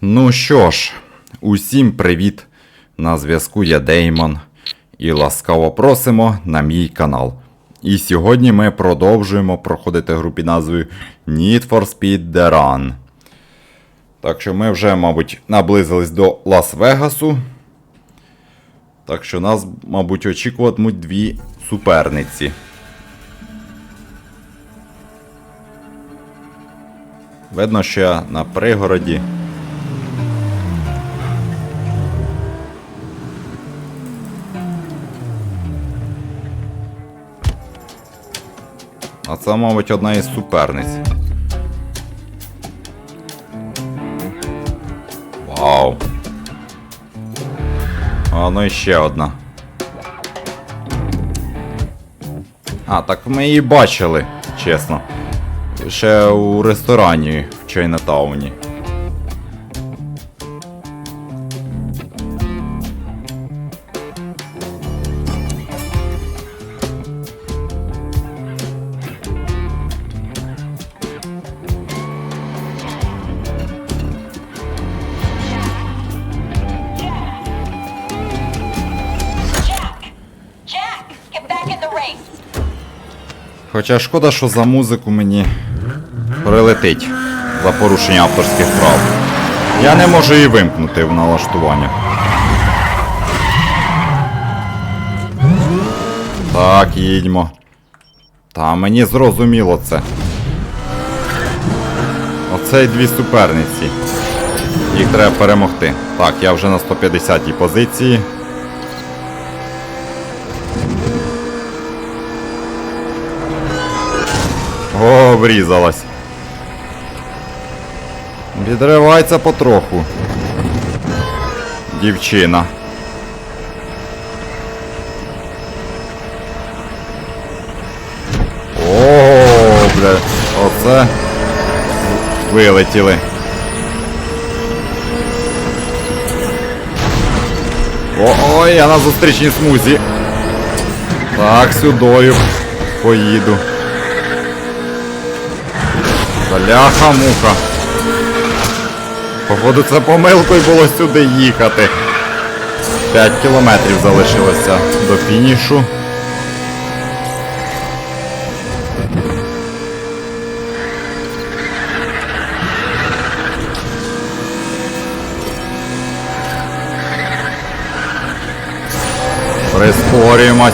Ну що ж, усім привіт! На зв'язку я Деймон. І ласкаво просимо на мій канал. І сьогодні ми продовжуємо проходити гру під назвою Need for Speed The Run. Так що ми вже, мабуть, наблизились до Лас-Вегасу. Так що нас, мабуть, очікуватимуть дві суперниці. Видно, що я на пригороді. А це, мабуть, одна із суперниць. Вау. А ну і ще одна. А, так ми її бачили, чесно. Ще у ресторані в Чайнатауні. Хоча шкода, що за музику мені прилетить за порушення авторських прав. Я не можу її вимкнути в налаштуваннях. Так, їдьмо. Та мені зрозуміло це. Оце й дві суперниці. Їх треба перемогти. Так, я вже на 150-й позиції. Врізалась. Відривається потроху. Дівчина. О, бля, оце вилетіли. Ой, я на зустрічній смузі. Так, сюдою поїду. Бляха муха. Походу це помилкою було сюди їхати. 5 кілометрів залишилося до фінішу. Прискорюємось.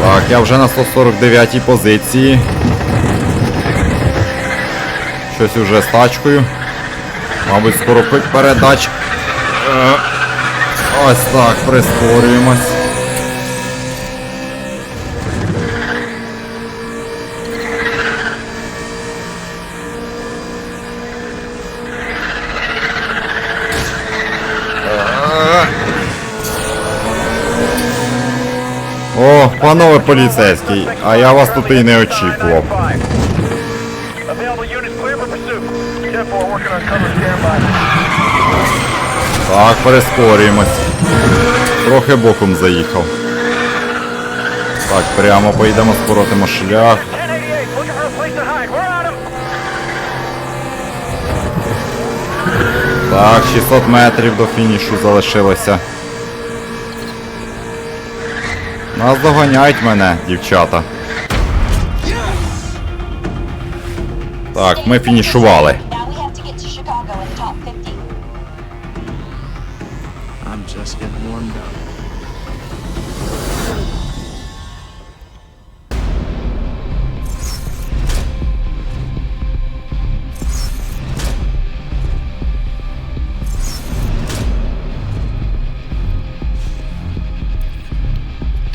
Так, я вже на 149 позиції. Щось уже з тачкою. Мабуть, скоро передач. Е, Ось так, прискорюємось. Е. О, панове поліцейський, а я вас тут і не очікував. Так, перескорюємось. Трохи боком заїхав. Так, прямо поїдемо, скоротимо шлях. 1088, looking for a place to hide. We're on him. Так, 600 метрів до фінішу залишилося. Нас доганяють мене, дівчата. Так, ми фінішували. Now we have to get to Chicago in the top 50. I'm just getting warmed up.